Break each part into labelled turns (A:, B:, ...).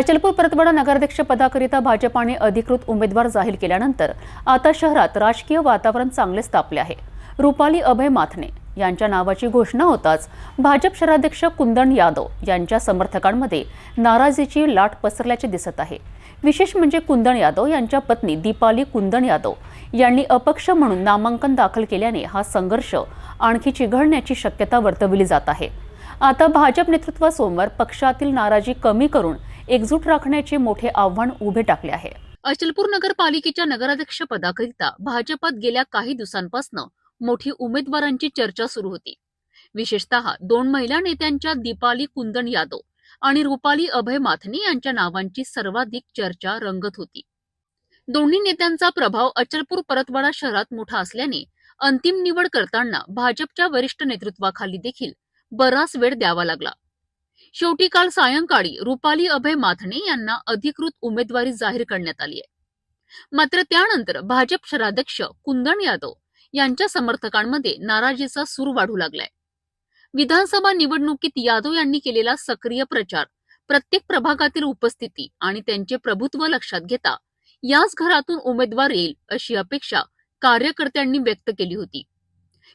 A: अचलपूर परतवाडा नगराध्यक्ष पदाकरिता भाजपाने अधिकृत उमेदवार जाहीर केल्यानंतर आता शहरात राजकीय वातावरण चांगलेच तापले आहे. रुपाली अभय माथने यांच्या नावाची घोषणा होताच भाजप शहराध्यक्ष कुंदन यादव यांच्या समर्थकांमध्ये नाराजीची लाट पसरल्याचे दिसत आहे. विशेष म्हणजे कुंदन यादव यांच्या पत्नी दीपाली कुंदन यादव यांनी अपक्ष म्हणून नामांकन दाखल केल्याने हा संघर्ष आणखी चिघळण्याची शक्यता वर्तवली जात आहे. आता भाजप नेतृत्व सोमवार पक्षातील नाराजी कमी करून एकजूट राखण्याचे मोठे आव्हान उभे टाकले आहे. अचलपूर नगरपालिकेच्या नगराध्यक्ष पदाकरिता भाजपात गेल्या काही दिवसांपासून मोठी उमेदवारांची चर्चा सुरू होती. विशेषतः दोन महिला नेत्यांच्या दीपाली कुंदन यादव आणि रुपाली अभय माथने यांच्या नावांची सर्वाधिक चर्चा रंगत होती. दोन्ही नेत्यांचा प्रभाव अचलपूर परतवाडा शहरात मोठा असल्याने अंतिम निवड करताना भाजपच्या वरिष्ठ नेतृत्वाखाली देखील बराच वेळ द्यावा लागला. शेवटी काल सायंकाळी रुपाली अभय माथणे यांना अधिकृत उमेदवारी जाहीर करण्यात आली आहे. मात्र त्यानंतर भाजप शहराध्यक्ष कुंदन यादव यांच्या समर्थकांमध्ये नाराजीचा सूर वाढू लागलाय. विधानसभा निवडणुकीत यादव यांनी केलेला सक्रिय प्रचार प्रत्येक प्रभागातील उपस्थिती आणि त्यांचे प्रभुत्व लक्षात घेता याच घरातून उमेदवार येईल अशी अपेक्षा कार्यकर्त्यांनी व्यक्त केली होती.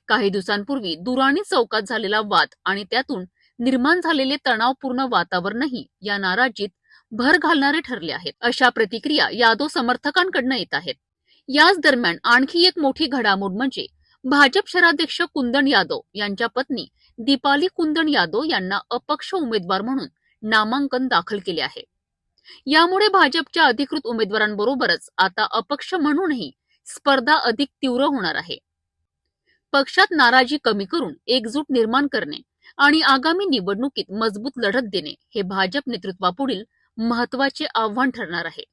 A: काही दिवसांपूर्वी दुराणी चौकात झालेला वाद आणि त्यातून निर्माण झालेले तणावपूर्ण वातावरणही या नाराजीत भर घालणारे ठरले आहेत. अशा प्रतिक्रिया यादव समर्थकांकडनं येत आहेत. याच दरम्यान आणखी एक मोठी घडामोड म्हणजे भाजप शहराध्यक्ष कुंदन यादव यांच्या पत्नी दीपाली कुंदन यादव यांना अपक्ष उमेदवार म्हणून नामांकन दाखल केले आहे. यामुळे भाजपच्या अधिकृत उमेदवारांबरोबरच आता अपक्ष म्हणूनही स्पर्धा अधिक तीव्र होणार आहे. पक्षात नाराजी कमी करून एकजूट निर्माण करणे आणि आगामी निवडणुकीत मजबूत लढत देणे हे भाजप नेतृत्वापुढील महत्त्वाचे आव्हान ठरणार आहे.